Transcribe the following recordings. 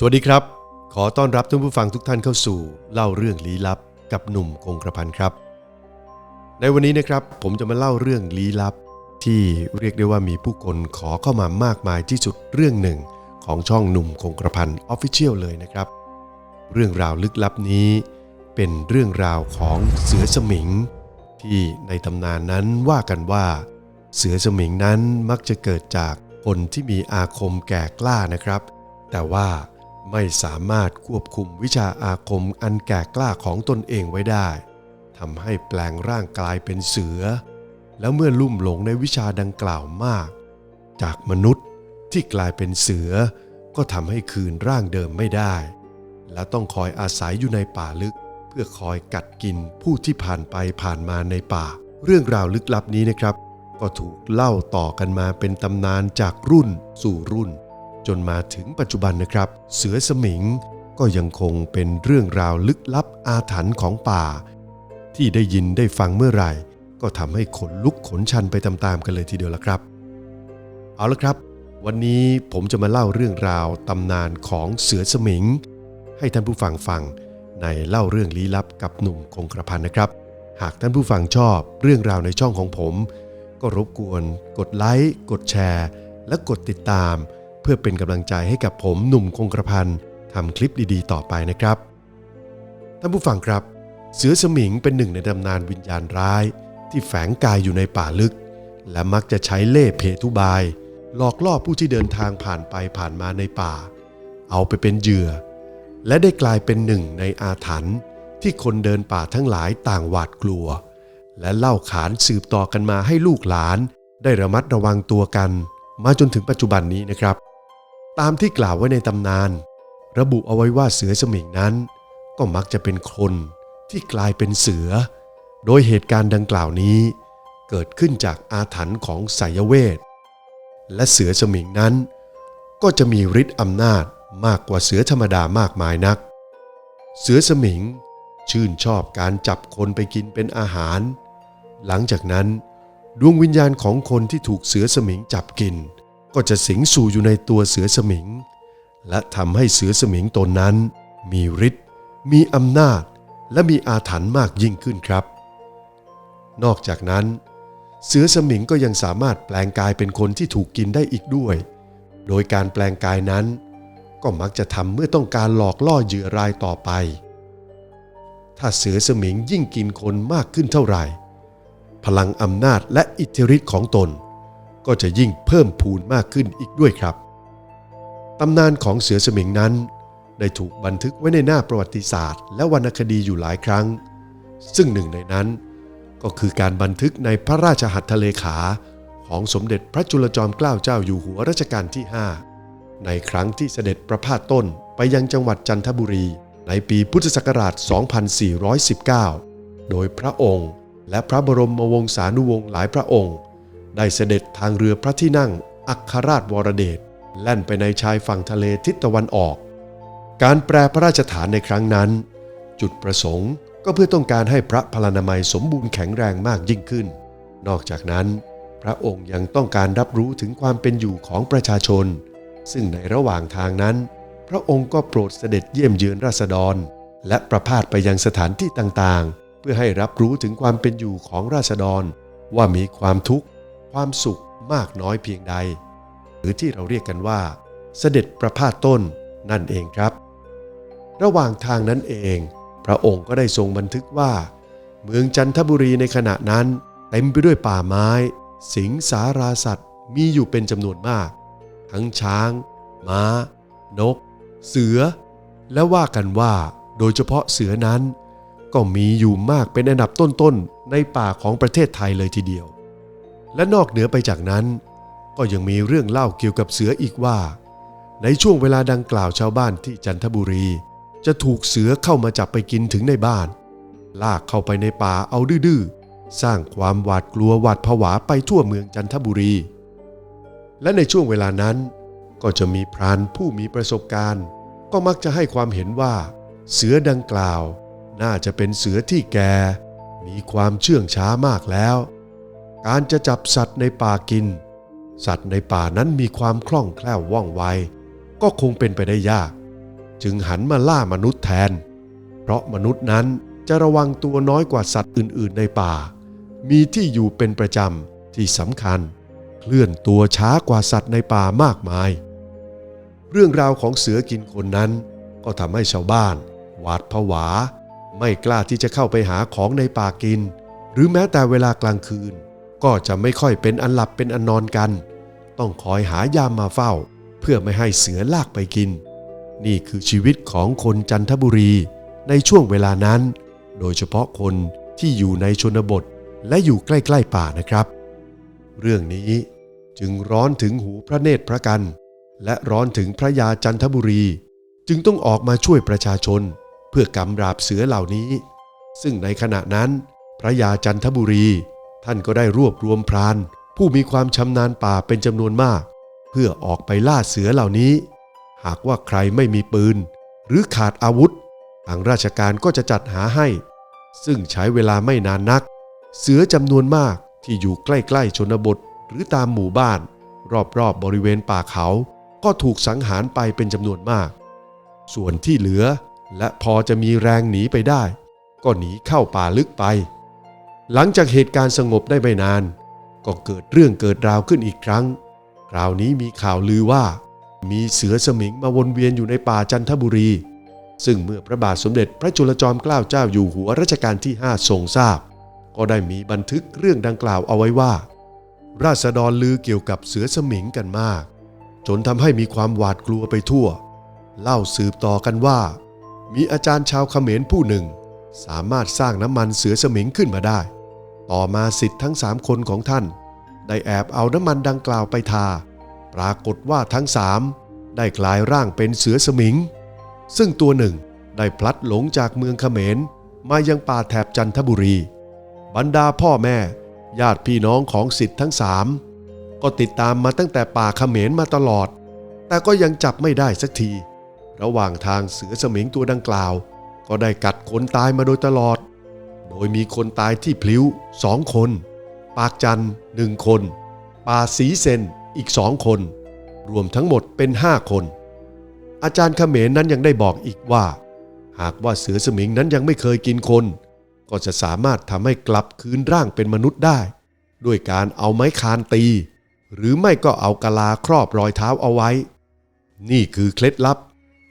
สวัสดีครับ ขอต้อนรับท่านผู้ฟังทุกท่านเข้าสู่เล่าเรื่องลี้ลับ กับหนุ่มคงกระพันครับ ในวันนี้นะครับผมจะมาเล่าเรื่องลี้ลับ ที่เรียกได้ว่ามีผู้คนขอเข้ามามากมายที่สุดเรื่องหนึ่ง ของช่องหนุ่มคงกระพันออฟฟิเชียลเลยนะครับ เรื่องราวลึกลับนี้ เป็นเรื่องราวของเสือสมิง ที่ในตำนานนั้นว่ากันว่า เสือสมิงนั้นมักจะเกิดจากคนที่มีอาคมแก่กล้านะครับ แต่ว่า ไม่สามารถควบคุมวิชาอาคมอันแก่กล้าของตนเองไว้ได้ทำให้แปลงร่างกลายเป็นเสือ แล้วเมื่อลุ่มหลงในวิชาดังกล่าวมาก จากมนุษย์ที่กลายเป็นเสือ ก็ทำให้คืนร่างเดิมไม่ได้ และต้องคอยอาศัยอยู่ในป่าลึก เพื่อคอยกัดกินผู้ที่ผ่านไปผ่านมาในป่า เรื่องราวลึกลับนี้นะครับ ก็ถูกเล่าต่อกันมาเป็นตำนานจากรุ่นสู่รุ่น จนมาถึงปัจจุบันนะครับ เสือสมิงก็ยังคงเป็นเรื่องราวลึกลับอาถรรพ์ของป่า ที่ได้ยินได้ฟังเมื่อไหร่ ก็ทำให้ขนลุกขนชันไปตามๆกันเลยทีเดียวละครับ เอาละครับ วันนี้ผมจะมาเล่าเรื่องราวตำนานของเสือสมิง ให้ท่านผู้ฟังฟังในเล่าเรื่องลี้ลับกับหนุ่มคงกระพันนะครับ หากท่านผู้ฟังชอบเรื่องราวในช่องของผม ก็รบกวน กดไลค์กดแชร์ และกดติดตามเเพื่อเป็นกำลังใจให้กับผมหนุ่มคงกระพันทำคลิปดีๆ ต่อไปนะครับท่านผู้ฟังครับ เสือสมิงเป็นหนึ่งในตำนานวิญญาณร้าย ที่แฝงกายอยู่ในป่าลึก และมักจะใช้เล่ห์เพทุบาย หลอกล่อผู้ที่เดินทางผ่านไปผ่านมาในป่า เอาไปเป็นเหยื่อ และได้กลายเป็นหนึ่งในอาถรรพ์ที่คนเดินป่าทั้งหลายต่างหวาดกลัว และเล่าขานสืบต่อกันมาให้ลูกหลาน ได้ระมัดระวังตัวกัน มาจนถึงปัจจุบันนี้นะครับ ตามที่กล่าวไว้ในตำนาน ระบุเอาไว้ว่าเสือสมิงนั้น ก็มักจะเป็นคนที่กลายเป็นเสือ โดยเหตุการณ์ดังกล่าวนี้ เกิดขึ้นจากอาถรรพ์ของไสยเวท และเสือสมิงนั้น ก็จะมีฤทธิ์อำนาจมากกว่าเสือธรรมดามากมายนัก เสือสมิงชื่นชอบการจับคนไปกินเป็นอาหาร หลังจากนั้น ดวงวิญญาณของคนที่ถูกเสือสมิงจับกิน ก็จะสิงสู่อยู่ในตัวเสือสมิง และทำให้เสือสมิงตนนั้น มีฤทธิ์มีอำนาจ และมีอาถรรพ์มากยิ่งขึ้นครับ นอกจากนั้น เสือสมิงก็ยังสามารถแปลงกายเป็นคนที่ถูกกินได้อีกด้วย โดยการแปลงกายนั้น ก็มักจะทำเมื่อต้องการหลอกล่อเหยื่อรายต่อไป ถ้าเสือสมิงยิ่งกินคนมากขึ้นเท่าไหร่ พลังอำนาจและอิทธิฤทธิ์ของตน ก็จะยิ่งเพิ่มพูนมากขึ้นอีกด้วยครับ ตำนานของเสือสมิงนั้น ได้ถูกบันทึกไว้ในหน้าประวัติศาสตร์ และวรรณคดีอยู่หลายครั้ง ซึ่งหนึ่งในนั้น ก็คือการบันทึกในพระราชหัตถเลขาของสมเด็จพระจุลจอมเกล้าเจ้าอยู่หัวรัชกาลที่ 5 ในครั้งที่เสด็จประพาสต้นไปยังจังหวัดจันทบุรี ในปีพุทธศักราช 2419 โดยพระองค์ และพระบรมวงศานุวงศ์หลายพระองค์ ได้เสด็จทางเรือพระที่นั่ง อัครราชวรเดชแล่นไปในชายฝั่งทะเลทิศตะวันออก การแปลพระราชฐานในครั้งนั้น จุดประสงค์ก็เพื่อต้องการให้พระพลานามัยสมบูรณ์แข็งแรงมากยิ่งขึ้น นอกจากนั้น พระองค์ยังต้องการรับรู้ถึงความเป็นอยู่ของประชาชน ซึ่งในระหว่างทางนั้น พระองค์ก็โปรดเสด็จเยี่ยมเยือนราษฎร และประพาสไปยังสถานที่ต่างๆ เพื่อให้รับรู้ถึงความเป็นอยู่ของราษฎร ว่ามีความทุกข์ ความสุขมากน้อยเพียงใด หรือที่เราเรียกกันว่า เสด็จประพาสต้นนั่นเองครับ ระหว่างทางนั้นเอง พระองค์ก็ได้ทรงบันทึกว่า เมืองจันทบุรีในขณะนั้น เต็มไปด้วยป่าไม้ สิงสาราสัตว์มีอยู่เป็นจำนวนมาก ทั้งช้าง ม้า นก เสือ และว่ากันว่าโดยเฉพาะเสือนั้น ก็มีอยู่มากเป็นอันดับต้นๆในป่าของประเทศไทยเลยทีเดียว และนอกเหนือไปจากนั้น ก็ยังมีเรื่องเล่าเกี่ยวกับเสืออีกว่า ในช่วงเวลาดังกล่าวชาวบ้านที่จันทบุรี จะถูกเสือเข้ามาจับไปกินถึงในบ้าน ลากเข้าไปในป่าเอาดื้อสร้างความหวาดกลัวหวาดผวาไปทั่วเมืองจันทบุรี และในช่วงเวลานั้น ก็จะมีพรานผู้มีประสบการณ์ ก็มักจะให้ความเห็นว่า เสือดังกล่าว น่าจะเป็นเสือที่แก่มีความเชื่องช้ามากแล้ว การจะจับสัตว์ในป่ากิน สัตว์ในป่านั้นมีความคล่องแคล่วว่องไว ก็คงเป็นไปได้ยาก จึงหันมาล่ามนุษย์แทน เพราะมนุษย์นั้นจะระวังตัวน้อยกว่าสัตว์อื่น ๆ ในป่า มีที่อยู่เป็นประจำที่สำคัญ เคลื่อนตัวช้ากว่าสัตว์ในป่ามากมาย เรื่องราวของเสือกินคนนั้น ก็ทำให้ชาวบ้าน หวาดผวา ไม่กล้าที่จะเข้าไปหาของในป่ากิน หรือแม้แต่เวลากลางคืน ก็จะไม่ค่อยเป็นอันหลับเป็นอันนอนกัน ต้องคอยหายามมาเฝ้า เพื่อไม่ให้เสือลากไปกิน นี่คือชีวิตของคนจันทบุรีในช่วงเวลานั้น โดยเฉพาะคนที่อยู่ในชนบทและอยู่ใกล้ๆป่านะครับ เรื่องนี้จึงร้อนถึงหูพระเนตรพระกัน และร้อนถึงพระยาจันทบุรี จึงต้องออกมาช่วยประชาชน เพื่อกำราบเสือเหล่านี้ ซึ่งในขณะนั้น พระยาจันทบุรี ท่านก็ได้รวบรวมพราน ผู้มีความชำนาญป่าเป็นจำนวนมาก เพื่อออกไปล่าเสือเหล่านี้ หากว่าใครไม่มีปืน หรือขาดอาวุธ ทางราชการก็จะจัดหาให้ ซึ่งใช้เวลาไม่นานนัก เสือจำนวนมากที่อยู่ใกล้ๆชนบทหรือตามหมู่บ้าน รอบๆบบริเวณป่าเขา ก็ถูกสังหารไปเป็นจำนวนมาก ส่วนที่เหลือและพอจะมีแรงหนีไปได้ ก็หนีเข้าป่าลึกไป หลังจากเหตุการณ์สงบได้ไม่นาน ก็เกิดเรื่องเกิดราวขึ้นอีกครั้ง คราวนี้มีข่าวลือว่า มีเสือสมิงมาวนเวียนอยู่ในป่าจันทบุรี ซึ่งเมื่อพระบาทสมเด็จพระจุลจอมเกล้าเจ้าอยู่หัวรัชกาลที่ 5 ทรงทราบ ก็ได้มีบันทึกเรื่องดังกล่าวเอาไว้ว่า ราษฎรลือเกี่ยวกับเสือสมิงกันมาก จนทำให้มีความหวาดกลัวไปทั่ว เล่าสืบต่อกันว่า มีอาจารย์ชาวเขมรผู้หนึ่ง สามารถสร้างน้ำมันเสือสมิงขึ้นมาได้ ต่อมาสิทธิ์ทั้งสามคนของท่าน ได้แอบเอาน้ำมันดังกล่าวไปทา ปรากฏว่าทั้งสามได้กลายร่างเป็นเสือสมิง ซึ่งตัวหนึ่งได้พลัดหลงจากเมืองเขมร มายังป่าแถบจันทบุรี บรรดาพ่อแม่ ญาติพี่น้องของสิทธิ์ทั้งสามก็ติดตามมาตั้งแต่ป่าเขมรมาตลอด แต่ก็ยังจับไม่ได้สักที ระหว่างทางเสือสมิงตัวดังกล่าว ก็ได้กัดคนตายมาโดยตลอด ดยมีคนตายที่พลิ้วสองคน ปากจันหนึ่งคน ป่าสีเซนอีกสองคน รวมทั้งหมดเป็นห้าคน อาจารย์เขมรนั้นยังได้บอกอีกว่า หากว่าเสือสมิงนั้นยังไม่เคยกินคน ก็จะสามารถทำให้กลับคืนร่างเป็นมนุษย์ได้ ด้วยการเอาไม้คานตี หรือไม่ก็เอากะลาครอบรอยเท้าเอาไว้ นี่คือเคล็ดลับ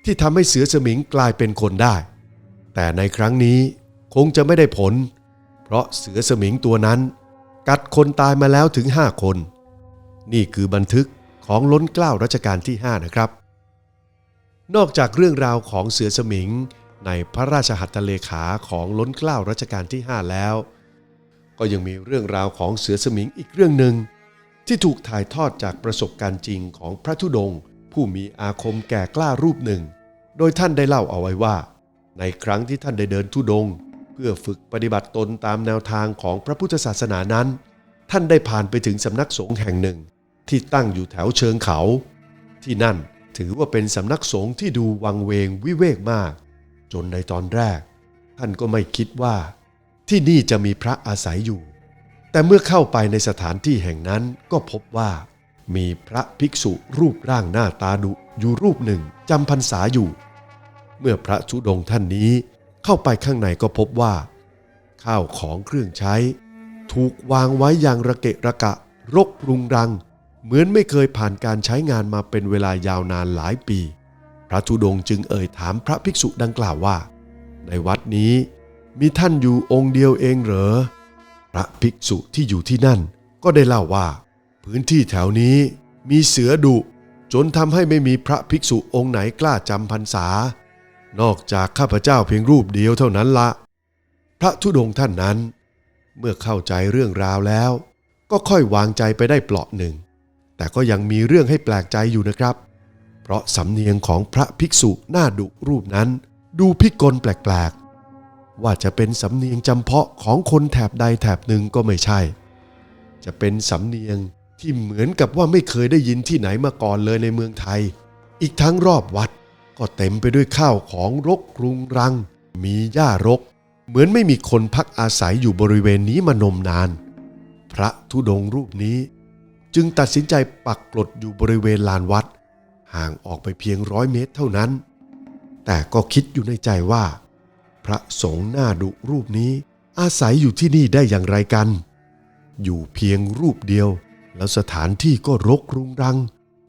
ที่ทำให้เสือสมิงกลายเป็นคนได้ แต่ในครั้งนี้ คงจะไม่ได้ผล เพราะเสือสมิงตัวนั้น กัดคนตายมาแล้วถึงห้าคน นี่คือบันทึกของล้นเกล้ารัชกาลที่ 5 นะครับ นอกจากเรื่องราวของเสือสมิงในพระราชหัตถเลขาของล้นเกล้ารัชกาลที่ 5 แล้ว ก็ยังมีเรื่องราวของเสือสมิงอีกเรื่องหนึ่งที่ถูกถ่ายทอดจากประสบการณ์จริงของพระธุดงค์ผู้มีอาคมแก่กล้ารูปหนึ่ง โดยท่านได้เล่าเอาไว้ว่า ในครั้งที่ท่านได้เดินธุดงค์ พื่อฝึกปฏิบัติตนตามแนวทางของพระพุทธศาสนานั้น ท่านได้ผ่านไปถึงสำนักสงฆ์แห่งหนึ่ง ที่ตั้งอยู่แถวเชิงเขา ที่นั่นถือว่าเป็นสำนักสงฆ์ที่ดูวังเวงวิเวกมาก จนในตอนแรก ท่านก็ไม่คิดว่า ที่นี่จะมีพระอาศัยอยู่ แต่เมื่อเข้าไปในสถานที่แห่งนั้นก็พบว่า มีพระภิกษุรูปร่างหน้าตาดุอยู่รูปหนึ่งจำพรรษาอยู่ เมื่อพระธุดงท่านนี้ เข้าไปข้างในก็พบว่า ข้าวของเครื่องใช้ ถูกวางไว้อย่างระเกะระกะ รกรุงรัง เหมือนไม่เคยผ่านการใช้งานมาเป็นเวลายาวนานหลายปี พระธุดงจึงเอ่ยถามพระภิกษุดังกล่าวว่า ในวัดนี้มีท่านอยู่องค์เดียวเองเหรอ พระภิกษุที่อยู่ที่นั่นก็ได้เล่าว่า พื้นที่แถวนี้มีเสือดุจนทำให้ไม่มีพระภิกษุองค์ไหนกล้าจำพรรษา นอกจากข้าพเจ้าเพียงรูปเดียวเท่านั้นละ พระธุดงค์ท่านนั้น เมื่อเข้าใจเรื่องราวแล้ว ก็ค่อยวางใจไปได้เปลาะหนึ่ง แต่ก็ยังมีเรื่องให้แปลกใจอยู่นะครับ เพราะสำเนียงของพระภิกษุหน้าดุรูปนั้นดูพิกลแปลกๆ ว่าจะเป็นสำเนียงจำเพาะของคนแถบใดแถบหนึ่งก็ไม่ใช่ จะเป็นสำเนียงที่เหมือนกับว่าไม่เคยได้ยินที่ไหนมาก่อนเลยในเมืองไทย อีกทั้งรอบวัด ก็เต็มไปด้วยข้าวของรกรุงรัง มีหญ้ารก เหมือนไม่มีคนพักอาศัยอยู่บริเวณนี้มานมนาน พระธุดงค์รูปนี้ จึงตัดสินใจปักกลดอยู่บริเวณลานวัด ห่างออกไปเพียงร้อยเมตรเท่านั้น แต่ก็คิดอยู่ในใจว่า พระสงฆ์หน้าดุรูปนี้อาศัยอยู่ที่นี่ได้อย่างไรกัน อยู่เพียงรูปเดียว แล้วสถานที่ก็รกรุงรัง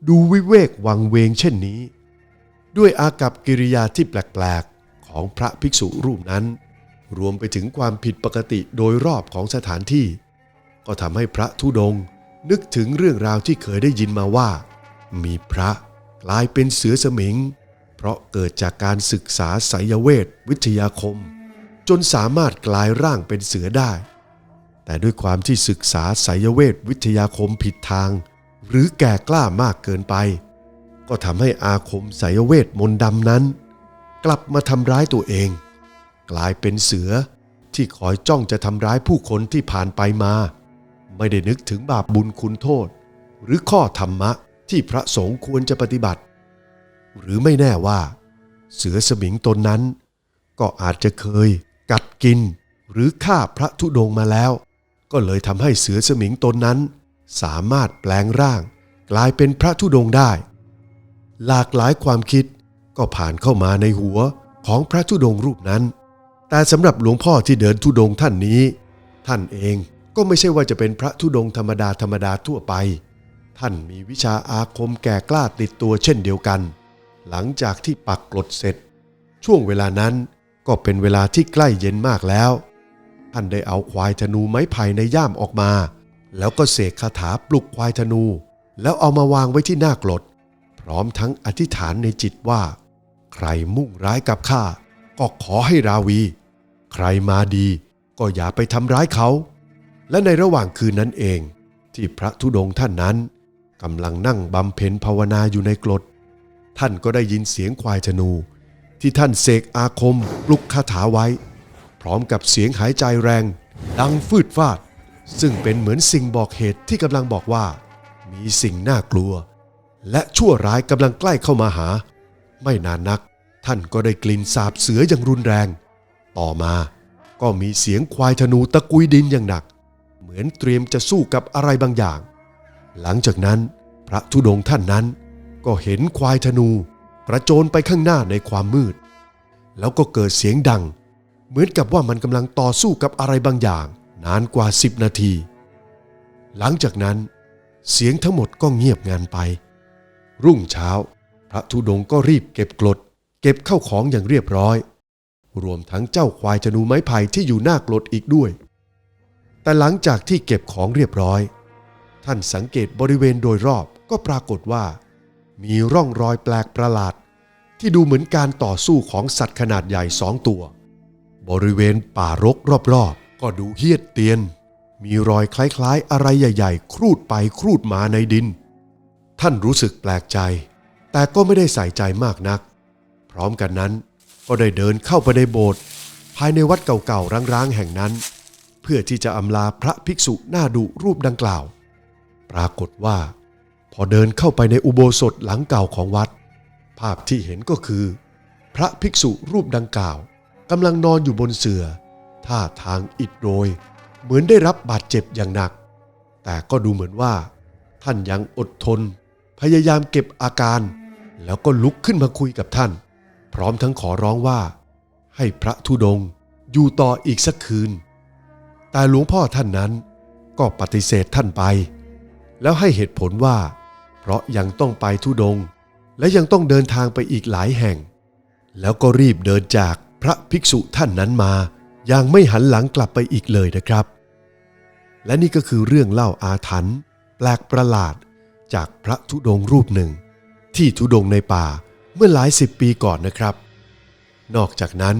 ดูวิเวกวังเวงเช่นนี้ ด้วยอากับกิริยาที่แปลกๆ ของพระภิกษุรูปนั้น รวมไปถึงความผิดปกติโดยรอบของสถานที่ ก็ทำให้พระธุดงนึกถึงเรื่องราวที่เคยได้ยินมาว่า มีพระกลายเป็นเสือสมิง เพราะเกิดจากการศึกษาไสยเวทวิทยาคม จนสามารถกลายร่างเป็นเสือได้ แต่ด้วยความที่ศึกษาไสยเวทวิทยาคมผิดทาง หรือแก่กล้ามากเกินไป ก็ทำให้อาคมไสยเวทมนต์ดำนั้น กลับมาทำร้ายตัวเอง กลายเป็นเสือที่คอยจ้องจะทำร้ายผู้คนที่ผ่านไปมา ไม่ได้นึกถึงบาปบุญคุณโทษ หรือข้อธรรมะที่พระสงฆ์ควรจะปฏิบัติ หรือไม่แน่ว่า เสือสมิงตนนั้น ก็อาจจะเคย กัดกิน หรือฆ่าพระธุดงมาแล้ว ก็เลยทำให้เสือสมิงตนนั้น สามารถแปลงร่าง กลายเป็นพระธุดงได้ หลากหลายความคิดก็ผ่านเข้ามาในหัวของพระธุดงรูปนั้น แต่สำหรับหลวงพ่อที่เดินธุดงท่านนี้ ท่านเองก็ไม่ใช่ว่าจะเป็นพระธุดงธรรมดาธรรมดาทั่วไป ท่านมีวิชาอาคมแก่กล้าติดตัวเช่นเดียวกัน หลังจากที่ปักกรดเสร็จ ช่วงเวลานั้นก็เป็นเวลาที่ใกล้เย็นมากแล้ว ท่านได้เอาควายธนูไม้ไผ่ในย่ามออกมา แล้วก็เสกคาถาปลุกควายธนู แล้วเอามาวางไว้ที่หน้ากรด ร้อมทั้งอธิษฐานในจิตว่า ใครมุ่งร้ายกับข้าก็ขอให้ราวี ใครมาดีก็อย่าไปทำร้ายเขา และในระหว่างคืนนั้นเอง ที่พระธุดงค์ท่านนั้นกำลังนั่งบำเพ็ญภาวนาอยู่ในกรด ท่านก็ได้ยินเสียงควายธนู ที่ท่านเสกอาคมปลุกคาถาไว้ พร้อมกับเสียงหายใจแรง ดังฟืดฟาด ซึ่งเป็นเหมือนสิ่งบอกเหตุที่กำลังบอกว่า มีสิ่งน่ากลัว และชั่วร้ายกำลังใกล้เข้ามาหา ไม่นานนัก ท่านก็ได้กลิ่นสาบเสืออย่างรุนแรง ต่อมาก็มีเสียงควายธนูตะกุยดินอย่างหนัก เหมือนเตรียมจะสู้กับอะไรบางอย่าง หลังจากนั้น พระธุดงค์ท่านนั้น ก็เห็นควายธนูกระโจนไปข้างหน้าในความมืด แล้วก็เกิดเสียงดัง เหมือนกับว่ามันกำลังต่อสู้กับอะไรบางอย่าง นานกว่า10นาที หลังจากนั้น เสียงทั้งหมดก็เงียบงันไป รุ่งเช้า พระธุดงก็รีบเก็บกรดเก็บเข้าของอย่างเรียบร้อย รวมทั้งเจ้าควายธนูไม้ไผ่ที่อยู่หน้ากรดอีกด้วย แต่หลังจากที่เก็บของเรียบร้อย ท่านสังเกตบริเวณโดยรอบก็ปรากฏว่า มีร่องรอยแปลกประหลาด ที่ดูเหมือนการต่อสู้ของสัตว์ขนาดใหญ่สองตัว บริเวณป่ารกรอบๆ ก็ดูเฮี้ยดเตียน มีรอยคล้ายๆ อะไรใหญ่ ๆ ครูดไปครูดมาในดิน ท่านรู้สึกแปลกใจ แต่ก็ไม่ได้ใส่ใจมากนัก พร้อมกันนั้นก็ได้เดินเข้าไปในโบสถ์ภายในวัดเก่าๆร้างๆแห่งนั้น เพื่อที่จะอำลาพระภิกษุหน้าดุรูปดังกล่าว ปรากฏว่า พอเดินเข้าไปในอุโบสถหลังเก่าของวัด ภาพที่เห็นก็คือ พระภิกษุรูปดังกล่าวกำลังนอนอยู่บนเสือ่อท่าทางอิดโรย เหมือนได้รับบาดเจ็บอย่างหนัก แต่ก็ดูเหมือนว่า ท่านยังอดทน พยายามเก็บอาการ แล้วก็ลุกขึ้นมาคุยกับท่าน พร้อมทั้งขอร้องว่า ให้พระธุดงอยู่ต่ออีกสักคืน แต่หลวงพ่อท่านนั้นก็ปฏิเสธท่านไป แล้วให้เหตุผลว่า เพราะยังต้องไปธุดง และยังต้องเดินทางไปอีกหลายแห่ง แล้วก็รีบเดินจากพระภิกษุท่านนั้นมาอย่างไม่หันหลังกลับไปอีกเลยนะครับ และนี่ก็คือเรื่องเล่าอาถรรพ์แปลกประหลาด จากพระธุดงรูปหนึ่ง ที่ธุดงในป่าเมื่อหลายสิบปีก่อนนะครับ นอกจากนั้น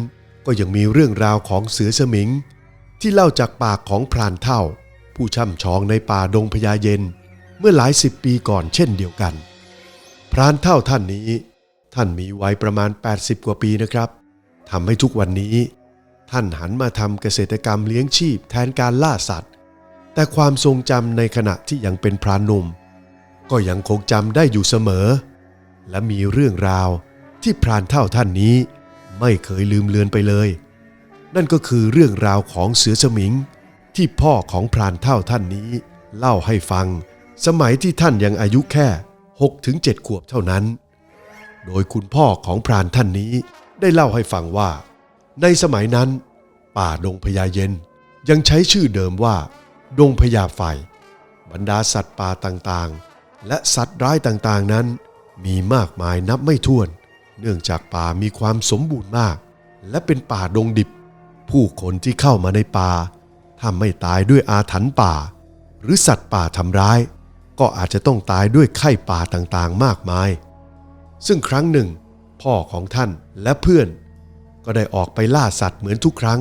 ก็ยังมีเรื่องราวของเสือสมิง ที่เล่าจากปากของพรานเท่า ผู้ช่ำชองในป่าดงพญาเย็น เมื่อหลายสิบปีก่อนเช่นเดียวกัน พรานเท่าท่านนี้ ท่านมีวัยประมาณ 80 กว่าปีนะครับทำให้ทุกวันนี้ ท่านหันมาทำเกษตรกรรมเลี้ยงชีพแทนการล่าสัตว์ แต่ความทรงจำในขณะที่ยังเป็นพรานหนุ่ม ก็ยังคงจำได้อยู่เสมอ และมีเรื่องราวที่พรานเท่าท่านนี้ไม่เคยลืมเลือนไปเลย นั่นก็คือเรื่องราวของเสือสมิง ที่พ่อของพรานเท่าท่านนี้ เล่าให้ฟัง สมัยที่ท่านยังอายุแค่6ถึง7ขวบเท่านั้น โดยคุณพ่อของพรานท่านนี้ได้เล่าให้ฟังว่า ในสมัยนั้น ป่าดงพญาเย็น ยังใช้ชื่อเดิมว่า ดงพญาไฟบรรดาสัตว์ป่าต่างๆ และสัตว์ร้ายต่างๆนั้น มีมากมายนับไม่ถ้วน เนื่องจากป่ามีความสมบูรณ์มาก และเป็นป่าดงดิบ ผู้คนที่เข้ามาในป่าถ้าไม่ตายด้วยอาถรรพ์ป่า หรือสัตว์ป่าทำร้าย ก็อาจจะต้องตายด้วยไข้ป่าต่างๆ มากมาย ซึ่งครั้งหนึ่ง พ่อของท่านและเพื่อน ก็ได้ออกไปล่าสัตว์เหมือนทุกครั้ง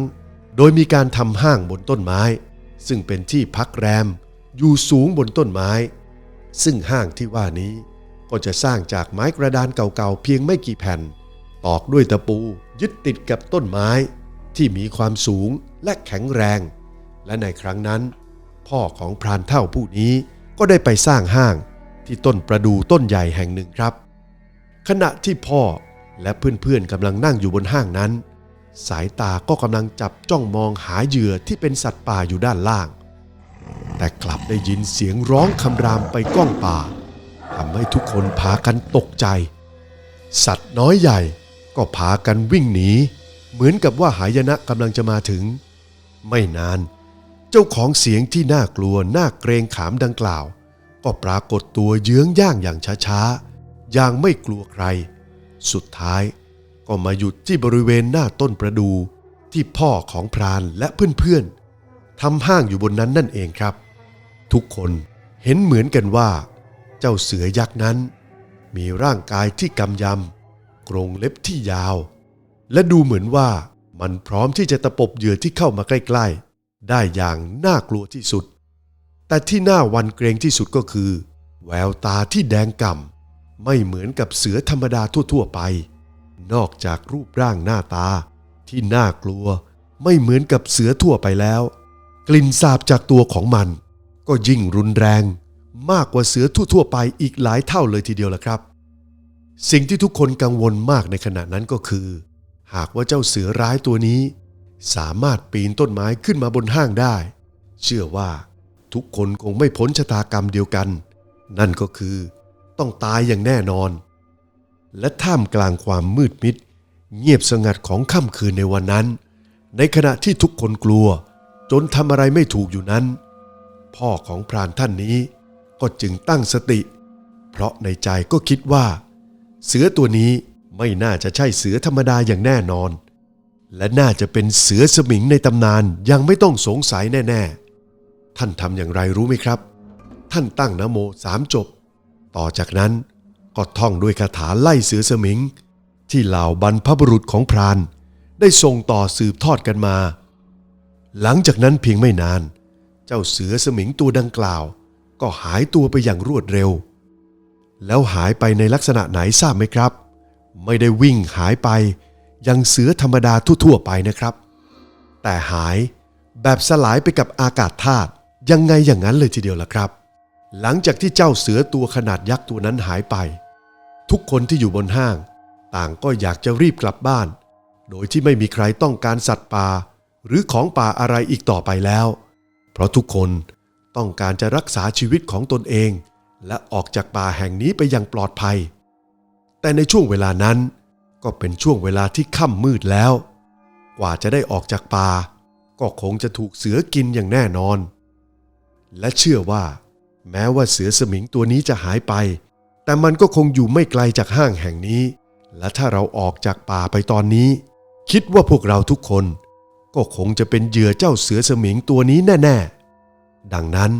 โดยมีการทำห้างบนต้นไม้ ซึ่งเป็นที่พักแรมอยู่สูงบนต้นไม้ ซึ่งห้างที่ว่านี้ก็จะสร้างจากไม้กระดานเก่าๆเพียงไม่กี่แผ่น ตอกด้วยตะปูยึดติดกับต้นไม้ที่มีความสูงและแข็งแรง และในครั้งนั้น พ่อของพรานเท่าผู้นี้ก็ได้ไปสร้างห้างที่ต้นประดูต้นใหญ่แห่งหนึ่งครับ ขณะที่พ่อและเพื่อนๆกำลังนั่งอยู่บนห้างนั้น สายตาก็กำลังจับจ้องมองหาเหยื่อที่เป็นสัตว์ป่าอยู่ด้านล่าง แต่กลับได้ยินเสียงร้องคำรามไปก้องป่าทำให้ทุกคนพากันตกใจ สัตว์น้อยใหญ่ก็พากันวิ่งหนี เหมือนกับว่าหายนะกำลังจะมาถึง ไม่นาน เจ้าของเสียงที่น่ากลัวน่าเกรงขามดังกล่าว ก็ปรากฏตัวเยื้องย่างอย่างช้าๆอย่างไม่กลัวใคร สุดท้ายก็มาหยุดที่บริเวณหน้าต้นประดูที่พ่อของพรานและเพื่อนๆ ทำห้างอยู่บนนั้นนั่นเองครับ ทุกคนเห็นเหมือนกันว่า เจ้าเสือยักษ์นั้น มีร่างกายที่กำยำกรงเล็บที่ยาว และดูเหมือนว่ามันพร้อมที่จะตะปบเหยื่อที่เข้ามาใกล้ ๆ ได้อย่างน่ากลัวที่สุด แต่ที่น่าหวันเกรงที่สุดก็คือ แววตาที่แดงก่ำไม่เหมือนกับเสือธรรมดาทั่ว ๆ ไป นอกจากรูปร่างหน้าตาที่น่ากลัวไม่เหมือนกับเสือทั่วไปแล้ว กลิ่นสาบจากตัวของมัน ก็ยิ่งรุนแรงมากกว่าเสือทั่วๆไปอีกหลายเท่าเลยทีเดียวละครับ สิ่งที่ทุกคนกังวลมากในขณะนั้นก็คือ หากว่าเจ้าเสือร้ายตัวนี้ สามารถปีนต้นไม้ขึ้นมาบนห้างได้ เชื่อว่าทุกคนคงไม่พ้นชะตากรรมเดียวกัน นั่นก็คือ ต้องตายอย่างแน่นอน และท่ามกลางความมืดมิด เงียบสงัดของค่ำคืนในวันนั้น ในขณะที่ทุกคนกลัว จนทำอะไรไม่ถูกอยู่นั้น พ่อของพรานท่านนี้ก็จึงตั้งสติ เพราะในใจก็คิดว่า เสือตัวนี้ไม่น่าจะใช่เสือธรรมดาอย่างแน่นอน และน่าจะเป็นเสือสมิงในตำนานยังไม่ต้องสงสัยแน่ ๆ ท่านทำอย่างไรรู้ไหมครับ ท่านตั้งนโมสามจบ ต่อจากนั้นก็ท่องด้วยคาถาไล่เสือสมิง ที่เหล่าบรรพบุรุษของพราน ได้ส่งต่อสืบทอดกันมา หลังจากนั้นเพียงไม่นาน เจ้าเสือสมิงตัวดังกล่าว ก็หายตัวไปอย่างรวดเร็ว แล้วหายไปในลักษณะไหนทราบไหมครับ ไม่ได้วิ่งหายไปอยังเสือธรรมดาทั่วๆไปนะครับ แต่หายแบบสลายไปกับอากาศธาตุยังไงอย่างนั้นเลยทีเดียวล่ะครับ หลังจากที่เจ้าเสือตัวขนาดยักษ์ตัวนั้นหายไป ทุกคนที่อยู่บนห้าง ต่างก็อยากจะรีบกลับบ้าน โดยที่ไม่มีใครต้องการสัตว์ป่า หรือของป่าอะไรอีกต่อไปแล้ว เพราะทุกคนต้องการจะรักษาชีวิตของตนเอง และออกจากป่าแห่งนี้ไปอย่างปลอดภัย แต่ในช่วงเวลานั้นก็เป็นช่วงเวลาที่ค่ำมืดแล้ว กว่าจะได้ออกจากป่า ก็คงจะถูกเสือกินอย่างแน่นอน และเชื่อว่า แม้ว่าเสือสมิงตัวนี้จะหายไป แต่มันก็คงอยู่ไม่ไกลจากห้างแห่งนี้ และถ้าเราออกจากป่าไปตอนนี้ คิดว่าพวกเราทุกคน ก็คงจะเป็นเหยื่อเจ้าเสือสมิงตัวนี้แน่ๆ ดังนั้น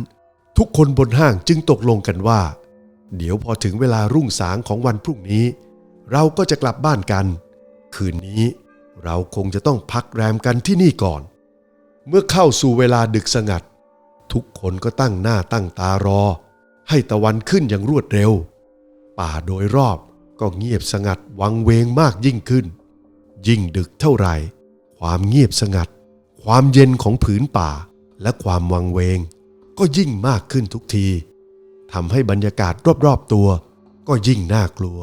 ทุกคนบนห้างจึงตกลงกันว่า เดี๋ยวพอถึงเวลารุ่งสางของวันพรุ่งนี้ เราก็จะกลับบ้านกัน คืนนี้เราคงจะต้องพักแรมกันที่นี่ก่อน เมื่อเข้าสู่เวลาดึกสงัด ทุกคนก็ตั้งหน้าตั้งตารอ ให้ตะวันขึ้นอย่างรวดเร็ว ป่าโดยรอบก็เงียบสงัดวังเวงมากยิ่งขึ้น ยิ่งดึกเท่าไหร่ ความเงียบสงัด ความเย็นของผืนป่า และความวังเวง ก็ยิ่งมากขึ้นทุกทีทำให้บรรยากาศรอบๆตัว ก็ยิ่งน่ากลัว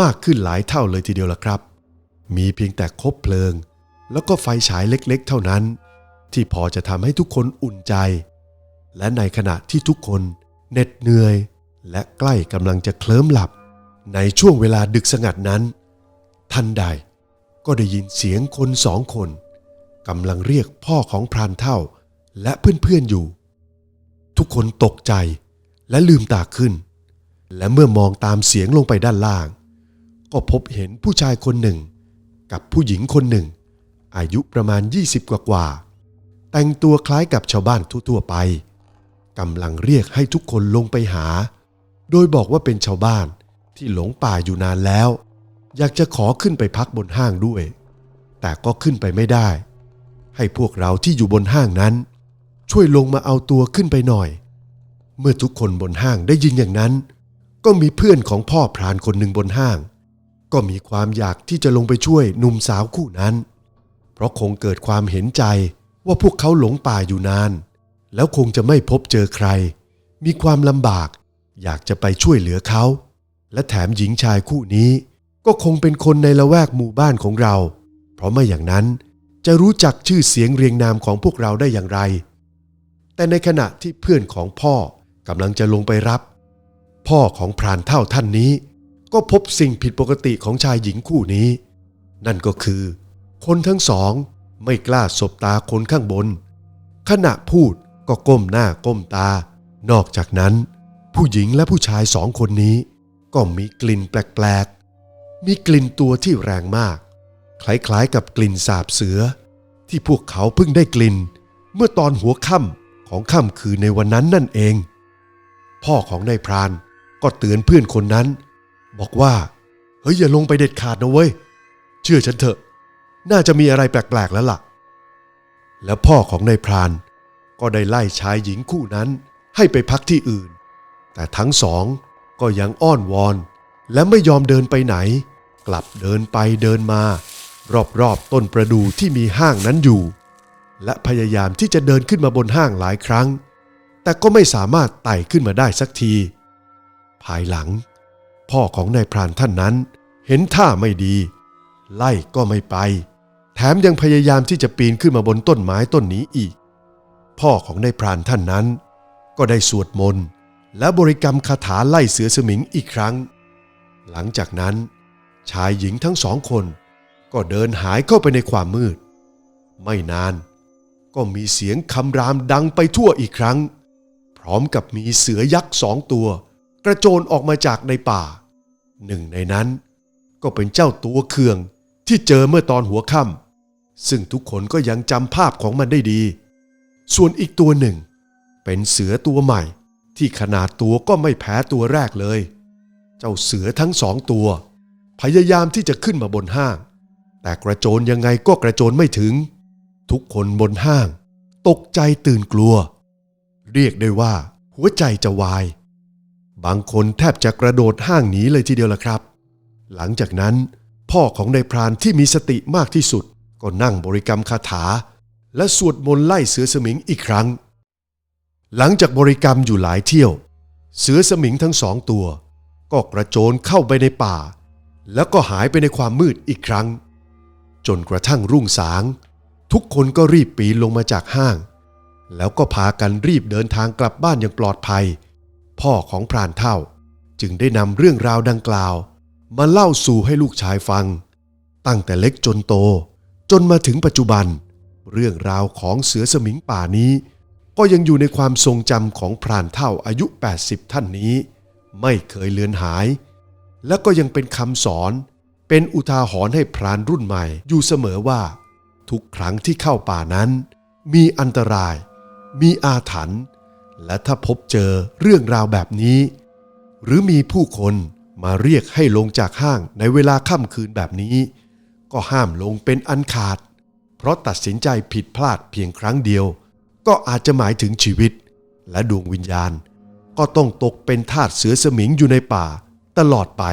มากขึ้นหลายเท่าเลยทีเดียวล่ะครับ มีเพียงแต่คบเพลิง แล้วก็ไฟฉายเล็กๆ เท่านั้น ที่พอจะทำให้ทุกคนอุ่นใจ และในขณะที่ทุกคนเหน็ดเหนื่อย และใกล้กำลังจะเคลิ้มหลับ ในช่วงเวลาดึกสงัดนั้น ทันใด ก็ได้ยินเสียงคนสองคนกำลังเรียกพ่อของพรานเท่าและเพื่อนๆอยู่ ทุกคนตกใจและลืมตาขึ้น และเมื่อมองตามเสียงลงไปด้านล่าง ก็พบเห็นผู้ชายคนหนึ่ง กับผู้หญิงคนหนึ่ง อายุประมาณ 20 กว่ากว่า แต่งตัวคล้ายกับชาวบ้านทั่วๆไปกำลังเรียกให้ทุกคนลงไปหา โดยบอกว่าเป็นชาวบ้านที่หลงป่าอยู่นานแล้ว อยากจะขอขึ้นไปพักบนห้างด้วย แต่ก็ขึ้นไปไม่ได้ ให้พวกเราที่อยู่บนห้างนั้น ช่วยลงมาเอาตัวขึ้นไปหน่อย เมื่อทุกคนบนห้างได้ยินอย่างนั้น ก็มีเพื่อนของพ่อพรานคนหนึ่งบนห้าง ก็มีความอยากที่จะลงไปช่วยหนุ่มสาวคู่นั้น เพราะคงเกิดความเห็นใจว่าพวกเขาหลงป่าอยู่นาน แล้วคงจะไม่พบเจอใคร มีความลำบาก อยากจะไปช่วยเหลือเขา และแถมหญิงชายคู่นี้ ก็คงเป็นคนในละแวกหมู่บ้านของเรา เพราะไม่อย่างนั้นจะรู้จักชื่อเสียงเรียงนามของพวกเราได้อย่างไร แต่ในขณะที่เพื่อนของพ่อกำลังจะลงไปรับ พ่อของพรานเท่าท่านนี้ ก็พบสิ่งผิดปกติของชายหญิงคู่นี้ นั่นก็คือ คนทั้งสองไม่กล้าสบตาคนข้างบน ขณะพูดก็ก้มหน้าก้มตา นอกจากนั้น ผู้หญิงและผู้ชายสองคนนี้ ก็มีกลิ่นแปลกๆ มีกลิ่นตัวที่แรงมาก คล้ายๆกับกลิ่นสาบเสือ ที่พวกเขาเพิ่งได้กลิ่น เมื่อตอนหัวค่ำของค่ำคืนในวันนั้นนั่นเอง พ่อของนายพรานก็เตือนเพื่อนคนนั้น บอกว่า เฮ้ยอย่าลงไปเด็ดขาดนะเว้ย เชื่อฉันเถอะ น่าจะมีอะไรแปลกๆแล้วล่ะ แล้วพ่อของนายพรานก็ได้ไล่ชายหญิงคู่นั้นให้ไปพักที่อื่น แต่ทั้งสองก็ยังอ้อนวอนและไม่ยอมเดินไปไหน กลับเดินไปเดินมา รอบๆต้นประดู่ที่มีห้างนั้นอยู่ และพยายามที่จะเดินขึ้นมาบนห้างหลายครั้ง แต่ก็ไม่สามารถไต่ขึ้นมาได้สักที ภายหลัง พ่อของนายพรานท่านนั้น เห็นท่าไม่ดี ไล่ก็ไม่ไป แถมยังพยายามที่จะปีนขึ้นมาบนต้นไม้ต้นนี้อีก พ่อของนายพรานท่านนั้น ก็ได้สวดมนต์และบริกรรมคาถาไล่เสือสมิงอีกครั้ง หลังจากนั้น ชายหญิงทั้งสองคน ก็เดินหายเข้าไปในความมืด ไม่นาน ก็มีเสียงคำรามดังไปทั่วอีกครั้ง พร้อมกับมีเสือยักษ์สองตัว กระโจนออกมาจากในป่า หนึ่งในนั้น ก็เป็นเจ้าตัวเคืองที่เจอเมื่อตอนหัวค่ำซึ่งทุกคนก็ยังจำภาพของมันได้ดี ส่วนอีกตัวหนึ่ง เป็นเสือตัวใหม่ ที่ขนาดตัวก็ไม่แพ้ตัวแรกเลย เจ้าเสือทั้งสองตัว พยายามที่จะขึ้นมาบนห้าง แต่กระโจนยังไงก็กระโจนไม่ถึง ทุกคนบนห้าง ตกใจตื่นกลัว เรียกได้ว่า หัวใจจะวาย บางคนแทบจะกระโดดห้างหนีเลยทีเดียวละครับ หลังจากนั้น พ่อของนายพรานที่มีสติมากที่สุด ก็นั่งบริกรรมคาถา และสวดมนต์ไล่เสือสมิงอีกครั้ง หลังจากบริกรรมอยู่หลายเที่ยว เสือสมิงทั้งสองตัว ก็กระโจนเข้าไปในป่า แล้วก็หายไปในความมืดอีกครั้ง จนกระทั่งรุ่งสาง ทุกคนก็รีบปีนลงมาจากห้าง แล้วก็พากันรีบเดินทางกลับบ้านอย่างปลอดภัย พ่อของพรานเท่าจึงได้นำเรื่องราวดังกล่าว มาเล่าสู่ให้ลูกชายฟัง ตั้งแต่เล็กจนโต จนมาถึงปัจจุบัน เรื่องราวของเสือสมิงป่านี้ ก็ยังอยู่ในความทรงจำของพรานเท่าอายุ 80 ท่านนี้ ไม่เคยเลือนหาย และก็ยังเป็นคำสอน เป็นอุทาหรณ์ให้พรานรุ่นใหม่ อยู่เสมอว่า ทุกครั้งที่เข้าป่านั้น มีอันตราย มีอาถรรพ์และถ้าพบเจอเรื่องราวแบบนี้ หรือมีผู้คนมาเรียกให้ลงจากห้างในเวลาค่ำคืนแบบนี้ ก็ห้ามลงเป็นอันขาด เพราะตัดสินใจผิดพลาดเพียงครั้งเดียว ก็อาจจะหมายถึงชีวิต และดวงวิญญาณ ก็ต้องตกเป็นทาสเสือสมิงอยู่ในป่า ตลอดไป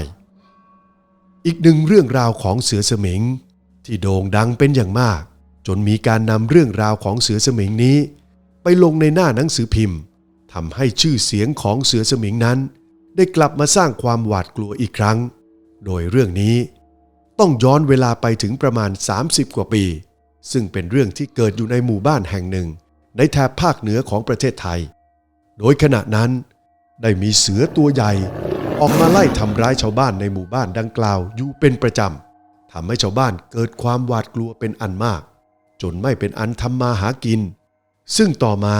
อีกหนึ่งเรื่องราวของเสือสมิง ที่โด่งดังเป็นอย่างมาก จนมีการนำเรื่องราวของเสือสมิงนี้ ไปลงในหน้าหนังสือพิมพ์ทำให้ชื่อเสียงของเสือสมิงนั้น ได้กลับมาสร้างความหวาดกลัวอีกครั้ง โดยเรื่องนี้ ต้องย้อนเวลาไปถึงประมาณ 30 กว่าปี ซึ่งเป็นเรื่องที่เกิดอยู่ในหมู่บ้านแห่งหนึ่ง ในแถบภาคเหนือของประเทศไทย โดยขณะนั้น ได้มีเสือตัวใหญ่ ออกมาไล่ทำร้ายชาวบ้านในหมู่บ้านดังกล่าวอยู่เป็นประจำทำให้ชาวบ้านเกิดความหวาดกลัวเป็นอันมาก จนไม่เป็นอันทำมาหากิน ซึ่งต่อมา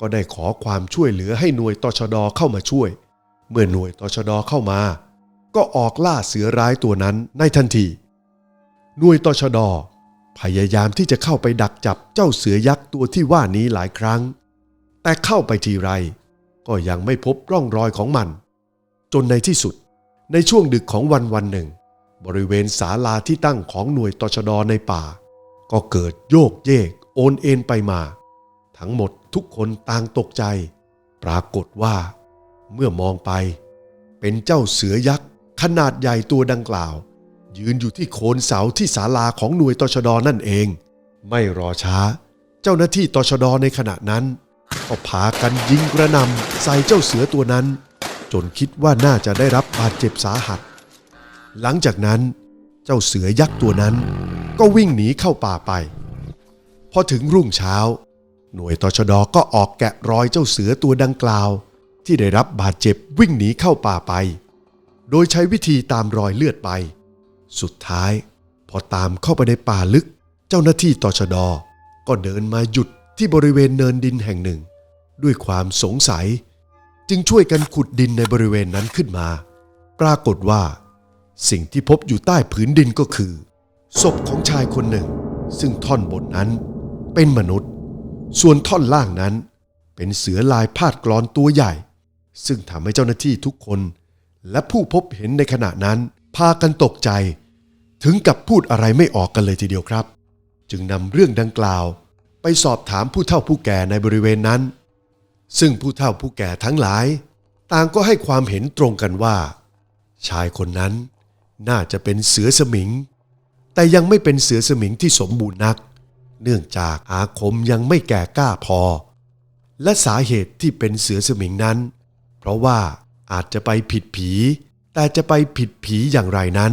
ก็ได้ขอความช่วยเหลือให้หน่วยตชดเข้ามาช่วย เมื่อหน่วยตชดเข้ามา ก็ออกล่าเสือร้ายตัวนั้นในทันที หน่วยตชดพยายามที่จะเข้าไปดักจับเจ้าเสือยักษ์ตัวที่ว่านี้หลายครั้ง แต่เข้าไปทีไร ก็ยังไม่พบร่องรอยของมัน จนในที่สุด ในช่วงดึกของวันวันหนึ่ง บริเวณศาลาที่ตั้งของหน่วยตชดในป่า ก็เกิดโยกเยก โอนเอ็นไปมา ทั้งหมดทุกคนต่างตกใจ ปรากฏว่า เมื่อมองไป เป็นเจ้าเสือยักษ์ขนาดใหญ่ตัวดังกล่าว ยืนอยู่ที่โคนเสาที่ศาลาของหน่วยตชดนั่นเอง ไม่รอช้า เจ้าหน้าที่ตชดในขณะนั้น ก็พากันยิงกระหนำใส่เจ้าเสือตัวนั้น จนคิดว่าน่าจะได้รับบาดเจ็บสาหัส หลังจากนั้น เจ้าเสือยักษ์ตัวนั้น ก็วิ่งหนีเข้าป่าไปพอถึงรุ่งเช้า หน่วยตชดก็ออกแกะรอยเจ้าเสือตัวดังกล่าว ที่ได้รับบาดเจ็บวิ่งหนีเข้าป่าไป โดยใช้วิธีตามรอยเลือดไป สุดท้าย พอตามเข้าไปในป่าลึก เจ้าหน้าที่ตชดก็เดินมาหยุดที่บริเวณเนินดินแห่งหนึ่ง ด้วยความสงสัย จึงช่วยกันขุดดินในบริเวณนั้นขึ้นมา ปรากฏว่า สิ่งที่พบอยู่ใต้ผืนดินก็คือ ศพของชายคนหนึ่ง ซึ่งท่อนบนนั้นเป็นมนุษย์ ส่วนท่อนล่างนั้นเป็นเสือลายพาดกรอนตัวใหญ่ ซึ่งทำให้เจ้าหน้าที่ทุกคน และผู้พบเห็นในขณะนั้นพากันตกใจ ถึงกับพูดอะไรไม่ออกกันเลยทีเดียวครับ จึงนำเรื่องดังกล่าว ไปสอบถามผู้เฒ่าผู้แก่ในบริเวณนั้น ซึ่งผู้เฒ่าผู้แก่ทั้งหลาย ต่างก็ให้ความเห็นตรงกันว่า ชายคนนั้นน่าจะเป็นเสือสมิง แต่ยังไม่เป็นเสือสมิงที่สมบูรณ์นัก เนื่องจากอาคมยังไม่แก่กล้าพอ และสาเหตุที่เป็นเสือสมิงนั้น เพราะว่าอาจจะไปผิดผี แต่จะไปผิดผีอย่างไรนั้น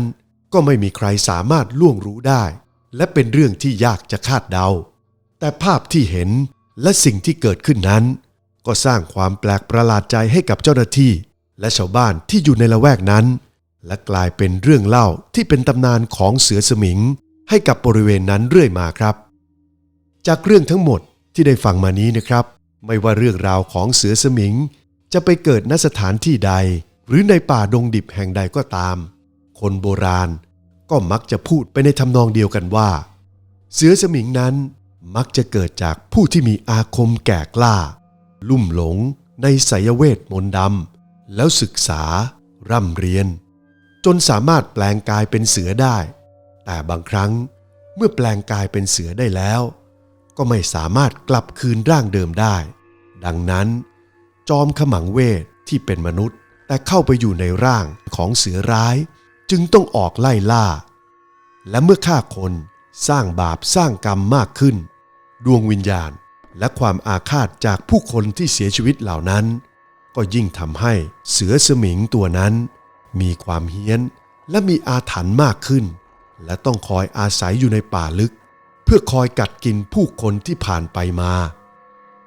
ก็ไม่มีใครสามารถล่วงรู้ได้ และเป็นเรื่องที่ยากจะคาดเดา แต่ภาพที่เห็นและสิ่งที่เกิดขึ้นนั้น ก็สร้างความแปลกประหลาดใจให้กับเจ้าหน้าที่ และชาวบ้านที่อยู่ในละแวกนั้น และกลายเป็นเรื่องเล่าที่เป็นตำนานของเสือสมิง ให้กับบริเวณนั้นเรื่อยมาครับ จากเรื่องทั้งหมดที่ได้ฟังมานี้นะครับ ไม่ว่าเรื่องราวของเสือสมิง จะไปเกิดณสถานที่ใด หรือในป่าดงดิบแห่งใดก็ตาม คนโบราณก็มักจะพูดไปในทำนองเดียวกันว่า เสือสมิงนั้นมักจะเกิดจากผู้ที่มีอาคมแก่กล้า ลุ่มหลงในไสยเวทมนต์ดำแล้วศึกษา ร่ำเรียน จนสามารถแปลงกายเป็นเสือได้ แต่บางครั้งเมื่อแปลงกายเป็นเสือได้แล้ว ก็ไม่สามารถกลับคืนร่างเดิมได้ ดังนั้น จอมขมังเวทที่เป็นมนุษย์แต่เข้าไปอยู่ในร่างของเสือร้าย จึงต้องออกไล่ล่า และเมื่อฆ่าคนสร้างบาปสร้างกรรมมากขึ้น ดวงวิญญาณ และความอาฆาตจากผู้คนที่เสียชีวิตเหล่านั้น ก็ยิ่งทำให้เสือสมิงตัวนั้น มีความเฮี้ยนและมีอาถรรพ์มากขึ้น และต้องคอยอาศัยอยู่ในป่าลึก เพื่อคอยกัดกินผู้คนที่ผ่านไปมา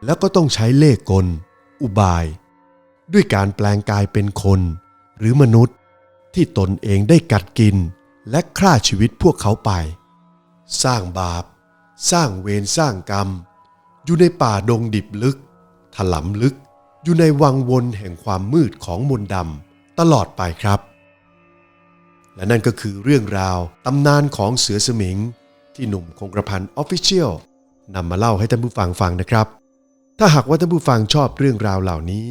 แล้วก็ต้องใช้เล่กล อุบาย ด้วยการแปลงกายเป็นคน หรือมนุษย์ที่ตนเองได้กัดกินและฆ่าชีวิตพวกเขาไป สร้างบาป สร้างเวรสร้างกรรม อยู่ในป่าดงดิบลึก ถลำลึก อยู่ในวังวนแห่งความมืดของมนต์ดำตลอดไปครับ และนั่นก็คือเรื่องราวตำนานของเสือสมิง ที่หนุ่มคงกระพันออฟฟิเชียลนำมาเล่าให้ท่านผู้ฟังฟังนะครับ ถ้าหากว่าท่านผู้ฟังชอบเรื่องราวเหล่านี้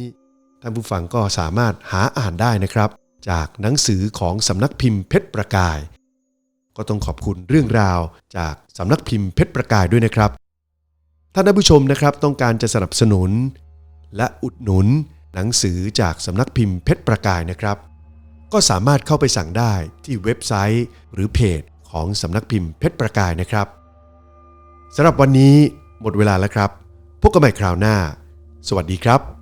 ท่านผู้ฟังก็สามารถหาอ่านได้นะครับ จากหนังสือของสำนักพิมพ์เพชรประกาย ก็ต้องขอบคุณเรื่องราวจากสำนักพิมพ์เพชรประกายด้วยนะครับ ถ้าท่านผู้ชมนะครับต้องการจะสนับสนุน และอุดหนุนหนังสือจากสำนักพิมพ์เพชรประกายนะครับ ก็สามารถเข้าไปสั่งได้ที่เว็บไซต์หรือเพจของสำนักพิมพ์เพชรประกายนะครับสำหรับวันนี้หมดเวลาแล้วครับพบกันใหม่คราวหน้า สวัสดีครับ